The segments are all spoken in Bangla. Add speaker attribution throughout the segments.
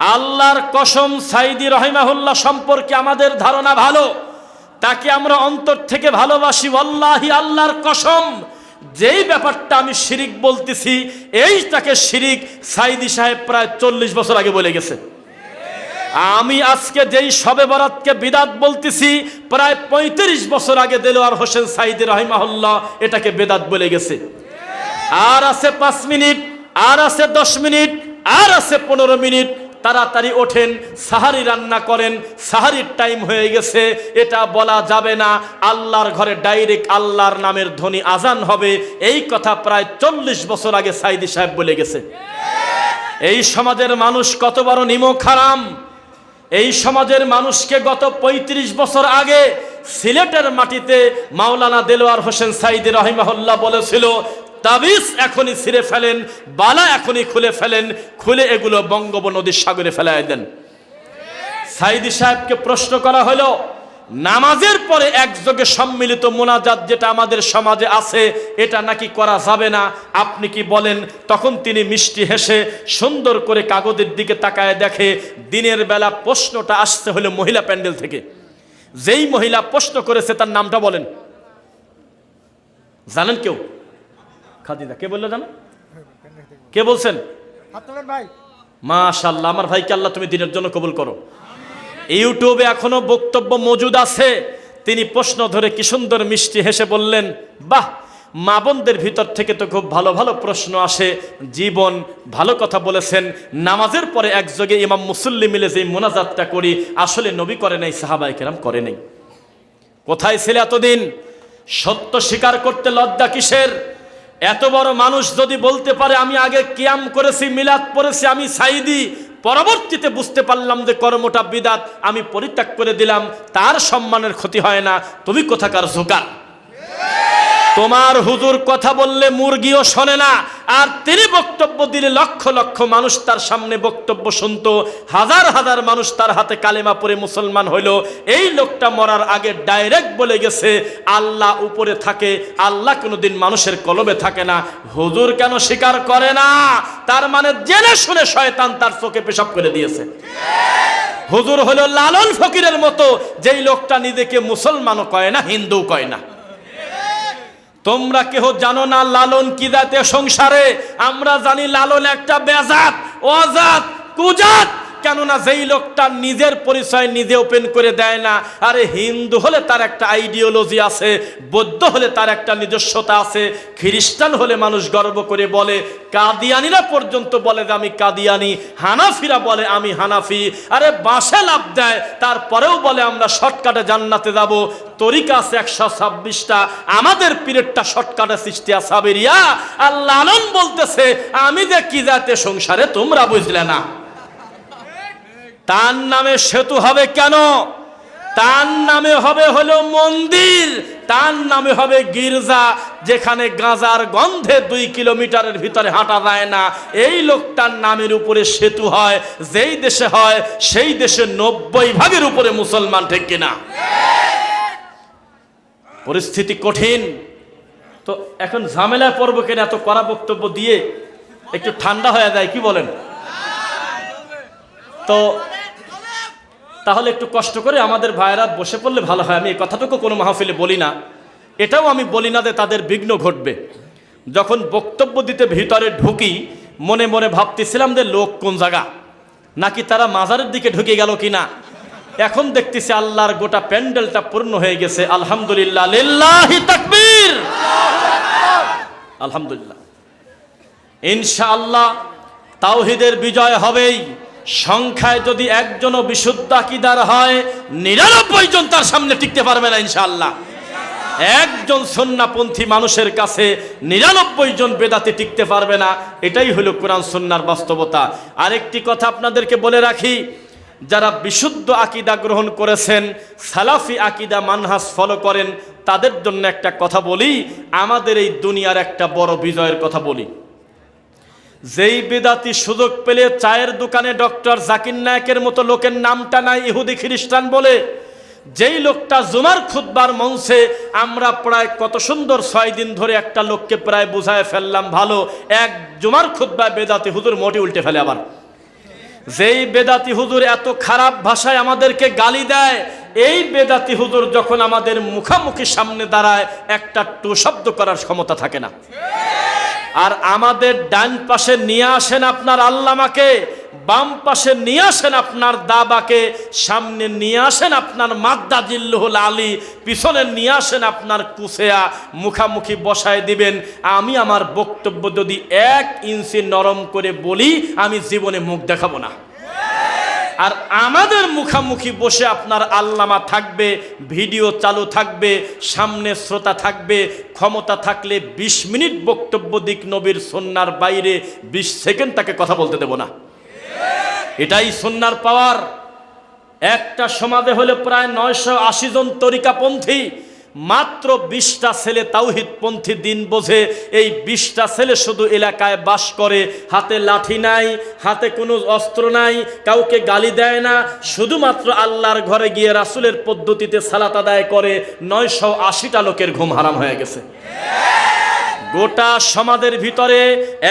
Speaker 1: আল্লাহর কসম সাইদি রহিমাহুল্লাহ সম্পর্কে আমাদের ধারণা ভালো। তাকে আমরা অন্তর থেকে ভালোবাসি আল্লাহি আল্লাহর কসম। যেই ব্যাপারটা আমি শিরিক বলতেছি, এই তাকে শিরিক সাইদি সাহেব প্রায় চল্লিশ বছর আগে বলে গেছে। আমি আজকে যেই সবে বরাতকে বিদাত বলতেছি, প্রায় পঁয়ত্রিশ বছর আগে দেলোয়ার হোসেন সাইদি রহিমাহুল্লাহ এটাকে বেদাত বলে গেছে। আর আছে পাঁচ মিনিট, আর আছে দশ মিনিট, আর আছে পনেরো মিনিট তাড়াতাড়ি ওঠেন, সাহারি রান্না করেন, সাহারির টাইম হয়ে গেছে, এটা বলা যাবে না, আল্লাহর ঘরে ডাইরেক্ট আল্লাহর নামের ধ্বনি আজান হবে, এই কথা প্রায় চল্লিশ বছর আগে সাইদি সাহেব বলে গেছে। এই সমাজের মানুষ কত বড় নিমক হারাম। এই সমাজের মানুষকে গত ৩৫ বছর আগে সিলেটের মাটিতে মাওলানা দেলোয়ার হোসেন সাইদি রহিমাহুল্লাহ বলেছিল তাবিজ এখনই ছিঁড়ে ফেলেন, বালা এখনই খুলে ফেলেন, খুলে এগুলো বঙ্গোপ নদীর সাগরে ফেলায় দেন। সাইদি সাহেবকে প্রশ্ন করা হলো, নামাজের পরে একযোগে সম্মিলিত মোনাজাত যেটা আমাদের সমাজে আছে, এটা নাকি করা যাবে না? আপনি কি বলেন? তখন তিনি মিষ্টি হেসে সুন্দর করে কাগজের দিকে তাকায় দেখে, দিনের বেলা প্রশ্নটা আসতে হলো মহিলা প্যান্ডেল থেকে। যেই মহিলা প্রশ্ন করেছে তার নামটা বলেন। জানেন কেউ? খাদিদা কে বলল জানো? কে বলছেন?
Speaker 2: তোলেন ভাই।
Speaker 1: মাশাল্লাহ আমার ভাইকে আল্লাহ তুমি দিনের জন্য কবুল করো। ইউটিউবে এখনও বক্তব্য মজুদ আছে। তিনি প্রশ্ন ধরে কি সুন্দর মিষ্টি হেসে বললেন বাহ মা বোনদের ভিতর থেকে তো খুব ভালো ভালো প্রশ্ন আসে। জীবন ভালো কথা বলেছেন। নামাজের পরে একযোগে ইমাম মুসল্লি মিলে যে মোনাজাতটা করি আসলে নবী করে নাই সাহাবাই কেরাম করে নাই। কোথায় ছিল এতদিন? সত্য স্বীকার করতে লজ্জা কিসের? এত বড় মানুষ যদি বলতে পারে, আমি আগে কিয়াম করেছি, মিলাদ পড়েছি, আমি সাইদি পরবর্তীতে বুঝতে পারলাম যে কর্মটা বিদাত, আমি পরিত্যাগ করে দিলাম, তার সম্মানের ক্ষতি হয় না। তুমি কোথাকার জোকার? তোমার হুজুর কথা বললে মুরগিও শোনে না। আর তিনি বক্তব্য দিলে লক্ষ লক্ষ মানুষ তার সামনে বক্তব্য শুনতো। হাজার হাজার মানুষ তার হাতে কালেমা পরে মুসলমান হইল। এই লোকটা মরার আগে ডাইরেক্ট বলে গেছে, আল্লাহ উপরে থাকে, আল্লাহ কোনোদিন মানুষের কলবে থাকে না। হুজুর কেন স্বীকার করে না? তার মানে জেনে শুনে শয়তান তার চোখে পেশাব করে দিয়েছে। হুজুর হলো লালন ফকিরের মতো, যেই লোকটা নিজেকে মুসলমানও কয় না হিন্দু কয় না। তোমরা কেহ জানো না লালন কি জাতীয় সংসারে? আমরা জানি লালন একটা বেজাত, অজাত, কুজাত। কেননা যেই লোকটা নিজের পরিচয় নিজে ওপেন করে দেয় না, আরে হিন্দু হলে তার একটা আইডিওলজি আছে, বৌদ্ধ হলে তার একটা নিজস্বতা আছে, খ্রিস্টান হলে মানুষ গর্ব করে বলে, কাদিয়ানিরা পর্যন্ত বলে যে আমি কাদিয়ানি, হানাফিরা বলে আমি হানাফি, আরে বাসে লাভ দেয়, তারপরেও বলে আমরা শর্টকাটে জান্নাতে যাব, তরিকা আছে একশো ছাব্বিশটা, আমাদের পিরিয়ডটা শর্টকাটে সৃষ্টি সাবেরিয়া আর লালন বলতেছে, আমি যে কি যাতে সংসারে তোমরা বুঝলে না। তার নামে সেতু হবে কেন? তার নামে হবে হলো মন্দির, তার নামে হবে গির্জা, যেখানে গাঁজার গন্ধে দুই কিলোমিটারের ভিতরে হাঁটা যায় না। এই লোকটার নামের উপরে সেতু হয়, যেই দেশে হয়, সেই দেশে নব্বই ভাগের উপরে মুসলমান, ঠিক কিনা? পরিস্থিতি কঠিন। তো এখন ঝামেলায় পড়ব কেন? এত কড়া বক্তব্য দিয়ে একটু ঠান্ডা হয়ে যায়, কি বলেন? তো তাহলে একটু কষ্ট করে আমাদের ভাইয়েরা বসে পড়লে ভালো হয়। আমি এই কথাটুকু কোনো মাহফিলে বলি না। এটাও আমি বলি না যে তাদের বিঘ্ন ঘটবে। যখন বক্তব্য দিতে ভিতরে ঢুকি, মনে মনে ভাবতেছিলাম যে লোক কোন জায়গা? নাকি তারা মাজারের দিকে ঢুকে গেল কি না এখন দেখতেছি আল্লাহর গোটা প্যান্ডেলটা পূর্ণ হয়ে গেছে। আলহামদুলিল্লাহ, লিল্লাহি তাকবীর! আলহামদুলিল্লাহ। ইনশাআল্লাহ, তাওহিদের বিজয় হবেই। সংখ্যায় যদি একজনও বিশুদ্ধ আকিদার হয়, নিরানব্বই জন তার সামনে টিকতে পারবে না ইনশাল্লাহ একজন সন্নাপন্থী মানুষের কাছে নিরানব্বই জন বেদাতে টিকতে পারবে না, এটাই হলো কোরআন সন্ন্যার বাস্তবতা। আরেকটি কথা আপনাদেরকে বলে রাখি, যারা বিশুদ্ধ আকিদা গ্রহণ করেছেন, সালাফি আকিদা মানহাস ফলো করেন, তাদের জন্য একটা কথা বলি, আমাদের এই দুনিয়ার একটা বড় বিজয়ের কথা বলি। যেই বেদাতি সুযোগ পেলে চায়ের দোকানে ডক্টর জাকির নায়কের মতো লোকের নামটা নাই ইহুদি খ্রিস্টান বলে, যেই লোকটা জুমার খুদ্বার মঞ্চে আমরা প্রায় কত সুন্দর ছয় দিন ধরে একটা লোককে প্রায় বুঝায় ফেললাম, ভালো, এক জুমার খুদ্বায় বেদাতি হুজুর মোটি উল্টে ফেলে আবার। যেই বেদাতি হুজুর এত খারাপ ভাষায় আমাদেরকে গালি দেয়, এই বেদাতি হুজুর যখন আমাদের মুখামুখি সামনে দাঁড়ায়, একটা টু শব্দ করার ক্ষমতা থাকে না। আর আমাদের ডান পাশে নিয়ে আসেন আপনার আল্লামাকে, বাম পাশে নিয়ে আসেন আপনার দাবাকে, সামনে নিয়ে আসেন আপনার মাদ্দা জিল্লুহুল আলী, পিছনে নিয়ে আসেন আপনার কুসেয়া, মুখামুখি বসায় দিবেন। আমি আমার বক্তব্য যদি এক ইঞ্চি নরম করে বলি, আমি জীবনে মুখ দেখাবো না। আর আমাদের মুখামুখি বসে আপনার আল্লামা থাকবে, ভিডিও চালু থাকবে, সামনে শ্রোতা থাকবে, ক্ষমতা থাকলে ২০ মিনিট বক্তব্য দিক নবীর সন্ন্যার বাইরে ২০ সেকেন্ড তাকে কথা বলতে দেব না। এটাই সন্ন্যার পাওয়ার। একটা সমাধে হলে প্রায় নয়শো আশি জন তরিকাপন্থী মাত্র বিশটা ছেলে তাওহিদপন্থী দিন বোঝে। এই বিশটা ছেলে শুধু এলাকায় বাস করে। হাতে লাঠি নাই, হাতে কোনো অস্ত্র নাই, কাউকে গালি দেয় না। শুধুমাত্র আল্লাহর ঘরে গিয়ে রাসুলের পদ্ধতিতে সালাত আদায় করে। নয়শো আশিটা লোকের ঘুম হারাম হয়ে গেছে। গোটা সমাজের ভিতরে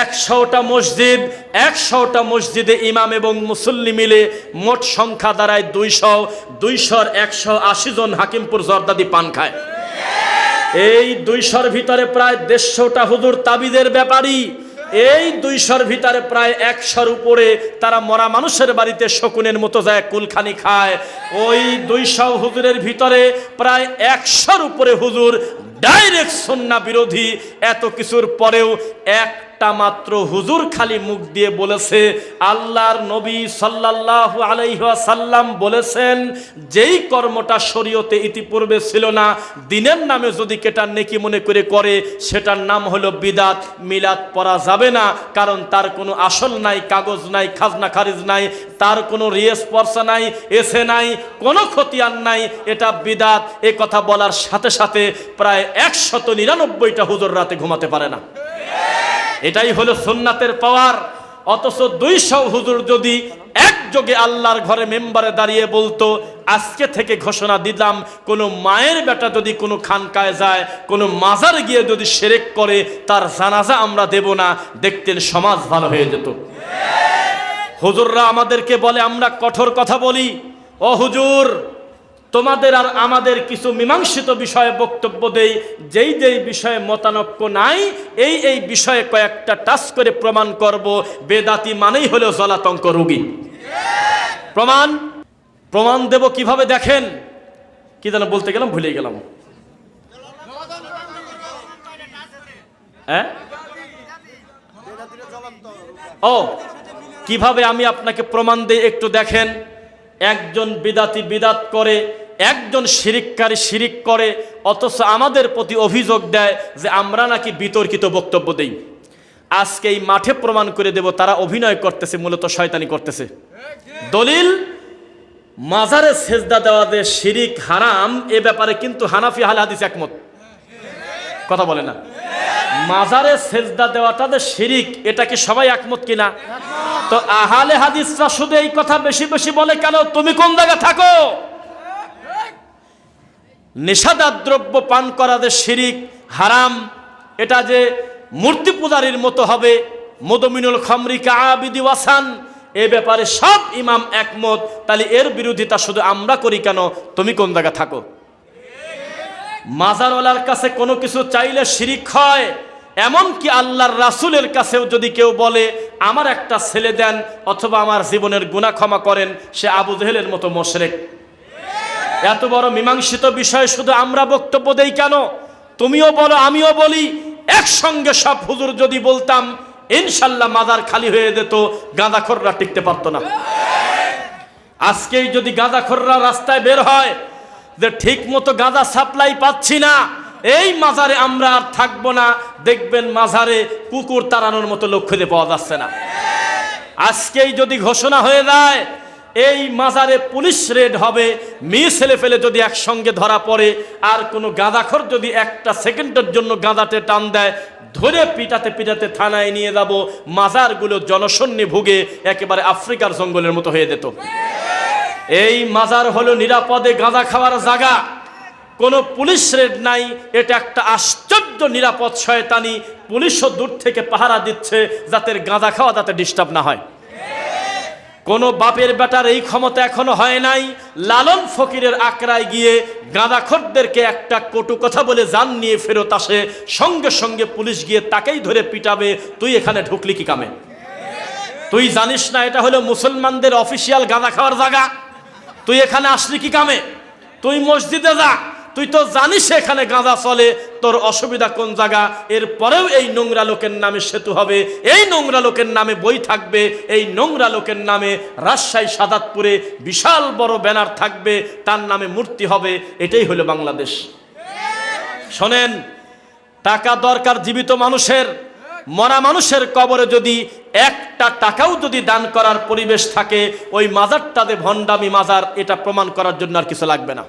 Speaker 1: একশোটা মসজিদ, একশোটা মসজিদে ইমাম এবং মুসল্লি মিলে মোট সংখ্যা দাঁড়ায় দুইশো, দুইশোর একশো আশি জন হাকিমপুর জর্দাদি পান খায়। এই দুইশোর ভিতরে প্রায় দেড়শোটা হুজুর তাবিদের ব্যাপারী। এই দুইশোর ভিতরে প্রায় একশোর উপরে তারা মরা মানুষের বাড়িতে শকুনের মতো যায় কুলখানি খায়। ওই দুইশো হুজুরের ভিতরে প্রায় একশোর উপরে হুজুর ডাইরেক্ট সন্না বিরোধী এত কিছুর পরেও একটা মাত্র হুজুর খালি মুখ দিয়ে বলেছে, আল্লাহর নবী সাল্লাল্লাহু আলাইহি সাল্লাম বলেছেন, যেই কর্মটা শরীয়তে ইতিপূর্বে ছিল না, দিনের নামে যদি কেটার নেকি মনে করে করে, সেটার নাম হলো বিদাত, মিলাদ পড়া যাবে না, কারণ তার কোনো আসল নাই, কাগজ নাই, খাজনা খারিজ নাই, তার কোনো রিয়েস পর্সা নাই, এসে নাই, কোনো খতিয়ান নাই, এটা বিদাত, এ কথা বলার সাথে সাথে প্রায় একশত নিরানব্বইটা হুজুর রাতে ঘুমাতে পারে না। এটাই হলো সুন্নাতের পাওয়ার। অথচ দুইশো হুজুর যদি একযোগে আল্লাহর ঘরে মেম্বারে দাঁড়িয়ে বলতো, আজকে থেকে ঘোষণা দিলাম, কোনো মায়ের বেটা যদি কোনো খানকায় যায়, কোনো মাজার গিয়ে যদি সেরেক করে, তার জানাজা আমরা দেব না, দেখতেন সমাজ ভালো হয়ে যেত। হুজুররা আমাদেরকে বলে, আমরা কঠোর কথা বলি। ও হুজুর তোমাদের আর আমাদের কিছু মীমাংসিত বিষয়ে বক্তব্য দেই, যেই যেই বিষয়ে মতানক্য নাই, এই এই বিষয়ে কয়েকটা টাচ করে প্রমাণ করব, বেদাতি মানেই হলো জলাতঙ্ক রোগী। প্রমাণ? প্রমাণ দেব কীভাবে দেখেন? কি যেন বলতে গেলাম ভুলে গেলাম। হ্যাঁ? ও, কীভাবে আমি আপনাকে প্রমাণ দিই একটু দেখেন। একজন বিদাতি বিদাত করে একজন শিরিককারী শিরিক করে, অথচ আমাদের প্রতি অভিযোগ দেয় যে আমরা নাকি বিতর্কিত বক্তব্য দেই। আজকে এই মাঠে প্রমাণ করে দেব তারা অভিনয় করতেছে, মূলত শয়তানি করতেছে। দলিল, মাজারে সেজদা দেওয়া যে শিরিক হারাম, এ ব্যাপারে কিন্তু হানাফি হাল হাদিস একমত। কথা বলে না। মাজারে সেজদা দেওয়াটা যে শিরিক, এটা কি সবাই একমত কিনা? তো আহালে হাদিসরা শুধু এই কথা বেশি বেশি বলে, কেন তুমি কোন জায়গায় থাকো? নেশাদার দ্রব্য পান করা যে শিরিক, হারাম, এটা যে মূর্তি পূজারীর মতো হবে মদমিনুল খামরিকা আবিদি ওয়াসান, এ ব্যাপারে সব ইমাম একমত, তাহলে এর বিরোধিতা শুধু আমরা করি কেন? তুমি কোন জায়গায় থাকো? মাজারওয়ালার কাছে কোনো কিছু চাইলে শিরিক হয়, এমনকি আল্লাহর রাসুলের কাছেও যদি কেউ বলে, আমার একটা ছেলে দেন, অথবা আমার জীবনের গুণা ক্ষমা করেন, সে আবু জেহেলের মতো মোশরেক। এত বড় মীমাংসিত বিষয় শুধু আমরা বক্তব্য দেই কেন? তুমিও বলো, আমিও বলি, একসঙ্গে সব হুজুর যদি বলতাম, ইনশাল্লাহ মাদার খালি হয়ে যেত গাঁদাখররা টিকতে পারতো না। আজকেই যদি গাঁদাখররা রাস্তায় বের হয়, যে ঠিক মতো গাঁদা সাপ্লাই পাচ্ছি না, এই মাজারে আমরা আর থাকব না। দেখবেন মাজারে কুকুর তাড়ানোর মতো লোক খুঁজে পাওয়া যাচ্ছে না। আজকেই যদি ঘোষণা হয়ে যায় এই মাজারে পুলিশ রেড হবে মেয়ে ছেলে ফেলে যদি একসঙ্গে ধরা পড়ে, আর কোনো গাঁদাখর যদি একটা সেকেন্ডের জন্য গাঁদাতে টান দেয়, ধরে পিটাতে পিটাতে থানায় নিয়ে যাব, মাজারগুলো জনশূন্যে ভুগে একেবারে আফ্রিকার জঙ্গলের মতো হয়ে যেত। এই মাজার হলো নিরাপদে গাঁদা খাওয়ার জায়গা। কোনো পুলিশ রেড নাই, এটা একটা আশ্চর্য নিরাপদ শয়তানি। পুলিশও দূর থেকে পাহারা দিচ্ছে যাতে গাঁদা খাওয়া যাতে ডিস্টার্ব না হয়। কোনো বাপের বেটার এই ক্ষমতা এখনও হয় নাই। লালন ফকিরের আকড়ায় গিয়ে গাঁদাখরদেরকে একটা কটু কথা বলে জান নিয়ে ফেরত আসে। সঙ্গে সঙ্গে পুলিশ গিয়ে তাকেই ধরে পিটাবে। তুই এখানে ঢুকলি কি কামে? তুই জানিস না, এটা হলো মুসলমানদের অফিসিয়াল গাঁদা খাওয়ার জায়গা। তুই এখানে আসলি কি কামে? তুই মসজিদে যা। তুই তো জানিস এখানে গাঁদা চলে, তোর অসুবিধা কোন জায়গা? এরপরেও এই নোংরা লোকের নামে সেতু হবে, এই নোংরা লোকের নামে বই থাকবে, এই নোংরা লোকের নামে রাজশাহী, সাদাতপুরে বিশাল বড় ব্যানার থাকবে, তার নামে মূর্তি হবে, এটাই হলো বাংলাদেশ। শোনেন, টাকা দরকার জীবিত মানুষের, মরা মানুষের কবরে যদি একটা টাকাও যদি দান করার পরিবেশ থাকে, ওই মাজারটাতে ভণ্ডামি মাজার, এটা প্রমাণ করার জন্য আর কিছু লাগবে না।